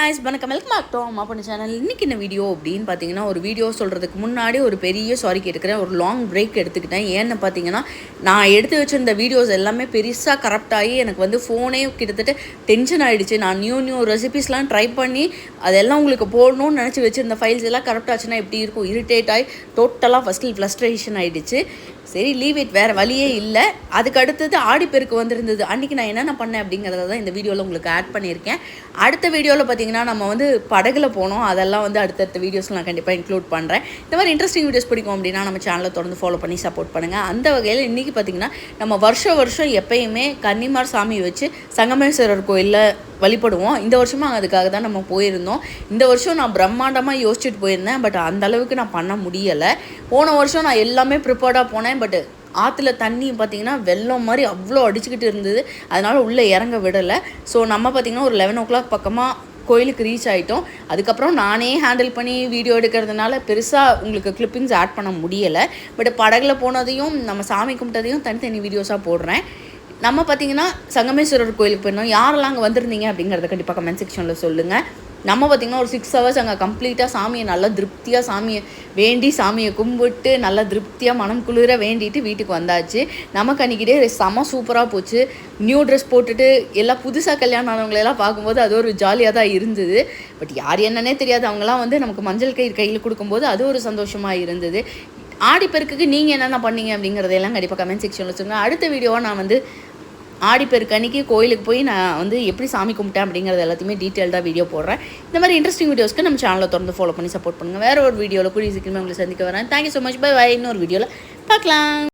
guys வணக்கம். Welcome back to அம்மா பொண்ணு சேனல் இன்னைக்கு என்ன வீடியோ அப்படின்னு பார்த்தீங்கன்னா ஒரு வீடியோ சொல்கிறதுக்கு முன்னாடி ஒரு பெரிய சாரி கேட்டுக்கிறேன். ஒரு லாங் பிரேக் எடுத்துக்கிட்டேன். ஏன்னு பார்த்தீங்கன்னா நான் எடுத்து வச்சிருந்த வீடியோஸ் எல்லாமே பெருசாக கரப்ட் ஆகி எனக்கு வந்து ஃபோனே கிட்டத்தட்ட டென்ஷன் ஆகிடுச்சு நான் நியூ நியூ ரெசிபிஸ்லாம் ட்ரை பண்ணி அதெல்லாம் உங்களுக்கு போடணும்னு நினச்சி வச்சுருந்த ஃபைல்ஸ் எல்லாம் கரப்ட் ஆச்சுன்னா எப்படி இருக்கும்? இரிட்டேட் ஆகி டோட்டலாக ஃபஸ்ட்டில் ஃப்ளஸ்ட்ரேஷன் ஆகிடுச்சு சரி லீவ் இட் வேறு வழியே இல்லை. அதுக்கு அடுத்தது ஆடிப்பெருக்கு வந்திருந்தது. அன்றைக்கி நான் என்னென்ன பண்ணேன் அப்படிங்கிறத தான் இந்த வீடியோவில் உங்களுக்கு ஆட் பண்ணியிருக்கேன். அடுத்த வீடியோவில் பார்த்தீங்கன்னா நம்ம வந்து படகுல போனோம். அதெல்லாம் வந்து அடுத்தடுத்த வீடியோஸில் நான் கண்டிப்பாக இன்க்ளூட் பண்ணுறேன் இந்த மாதிரி இன்ட்ரெஸ்டிங் வீடியோஸ் பிடிக்கும் அப்படின்னா நம்ம சேனலை தொடர்ந்து ஃபாலோ பண்ணி சப்போர்ட் பண்ணுங்கள் அந்த வகையில் இன்றைக்கி பார்த்தீங்கன்னா நம்ம வருஷம் வருஷம் எப்பயுமே கன்னிமார் சாமி வச்சு சங்கமேஸ்வரர் கோயிலில் வழிபடுவோம். இந்த வருஷமாக அதுக்காக தான் நம்ம போயிருந்தோம். இந்த வருஷம் நான் பிரம்மாண்டமாக யோசிச்சுட்டு போயிருந்தேன். பட் அந்த அளவுக்கு நான் பண்ண முடியலை. போன வருஷம் நான் எல்லாமே ப்ரிப்பேர்டாக போனேன். பட் ஆற்றுல தண்ணி பார்த்தீங்கன்னா வெள்ளம் மாதிரி அவ்வளோ அடிச்சுக்கிட்டு இருந்தது. அதனால் உள்ளே இறங்க விடலை. ஸோ நம்ம பார்த்திங்கன்னா ஒரு லெவன் ஓ கிளாக் பக்கமாக கோயிலுக்கு ரீச் ஆகிட்டோம் அதுக்கப்புறம் நானே ஹேண்டில் பண்ணி வீடியோ எடுக்கிறதுனால பெருசாக உங்களுக்கு கிளிப்பிங்ஸ் ஆட் பண்ண முடியலை. பட் படகுல போனதையும் நம்ம சாமி கும்பிட்டதையும் தனித்தனி வீடியோஸாக போடுறேன். நம்ம பார்த்தீங்கன்னா சங்கமேஸ்வரர் கோயிலுக்கு போயிருந்தோம். யாரெல்லாம் அங்கே வந்திருந்தீங்க அப்படிங்கிறத கண்டிப்பாக கமெண்ட் செக்ஷனில் சொல்லுங்கள் நம்ம பார்த்திங்கன்னா ஒரு சிக்ஸ் ஹவர்ஸ் அங்கே கம்ப்ளீட்டாக சாமியை நல்லா திருப்தியாக சாமியை வேண்டி சாமியை கும்பிட்டு நல்லா திருப்தியாக மனம் குளிர வேண்டிட்டு வீட்டுக்கு வந்தாச்சு. நமக்கு அன்றைக்கிட்டே செம சூப்பராக போச்சு. நியூ ட்ரெஸ் போட்டுட்டு எல்லாம் புதுசாக கல்யாணம் ஆனவங்களெல்லாம் பார்க்கும்போது அது ஒரு ஜாலியாக தான் இருந்தது. பட் யார் என்னன்னே தெரியாது. அவங்களாம் வந்து நமக்கு மஞ்சள் கயிறு கையில் கொடுக்கும்போது அது ஒரு சந்தோஷமாக இருந்தது. ஆடிப்பெருக்குக்கு நீங்கள் என்னென்ன பண்ணீங்க அப்படிங்கிறதையெல்லாம் கண்டிப்பாக கமெண்ட் செக்ஷனில் சொல்லுங்கள் அடுத்த வீடியோவை நான் வந்து ஆடிப்பெருக்கு அன்னைக்கு கோயிலுக்கு போய் நான் வந்து எப்படி சாமி கும்பிட்டேன் அப்படிங்கிறது எல்லாத்தையுமே டீட்டெயில்டாக வீடியோ போடுறேன். இந்த மாதிரி இன்ட்ரெஸ்டிங் வீடியோஸ்க்கு நம்ம சேனலில் தொடர்ந்து ஃபாலோ பண்ணி சப்போர்ட் பண்ணுங்கள் வேறு ஒரு வீடியோவில் கூடிய சீக்கிரமே உங்களை சந்திக்க வரேன். Thank you so much bye bye இன்னொரு வீடியோவில் பார்க்கலாம்.